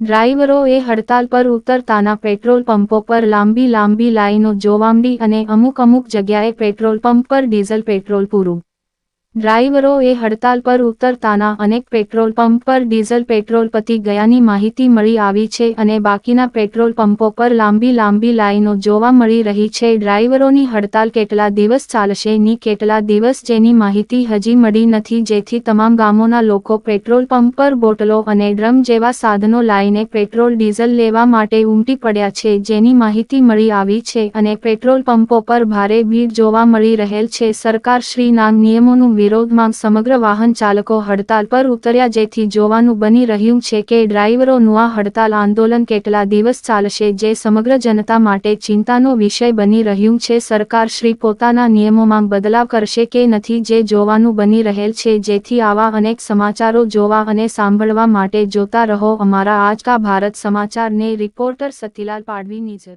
ડ્રાઈવરોએ હડતાલ પર ઉતરતાના પેટ્રોલ પંપો પર લાંબી લાંબી લાઈનો જોવા અને અમુક અમુક જગ્યાએ પેટ્રોલ પંપ પર ડીઝલ પેટ્રોલ પૂરું. ડ્રાઈવરોએ હડતાલ પર ઉતરતાના અનેક પેટ્રોલ પંપ પર ડીઝલ પેટ્રોલ પતી ગયાની માહિતી મળી આવી છે અને બાકીના પેટ્રોલ પંપો પર લાંબી લાંબી લાઈનો જોવા મળી રહી છે. ડ્રાઈવરોની હડતાલ કેટલા દિવસ ચાલશે ની કેટલા દિવસ જેની માહિતી હજી મળી નથી. જેથી તમામ ગામોના લોકો પેટ્રોલ પંપ પર બોટલો અને ડ્રમ જેવા સાધનો લાઈને પેટ્રોલ, ડીઝલ લેવા માટે ઉમટી પડ્યા છે જેની માહિતી મળી આવી છે અને પેટ્રોલ પંપો પર ભારે ભીડ જોવા મળી રહેલ છે. સરકાર શ્રી નામ નિયમોનું વિરોધમાં સમગ્ર વાહન ચાલકો હડતાલ પર ઉતર્યા જેથી જોવાનું બની રહ્યું છે કે ડ્રાઈવરોનું આ હડતાલ આંદોલન કેટલા દિવસ ચાલશે જે સમગ્ર જનતા માટે ચિંતાનો વિષય બની રહ્યું છે. સરકાર શ્રી પોતાના નિયમોમાં બદલાવ કરશે કે નથી જે જોવાનું બની રહેલ છે જેથી આવા અનેક સમાચારો જોવા અને સાંભળવા માટે જોતા રહો. અમારા આજ કા ભારત સમાચારને રિપોર્ટર સતીલાલ પાડવી નિઝર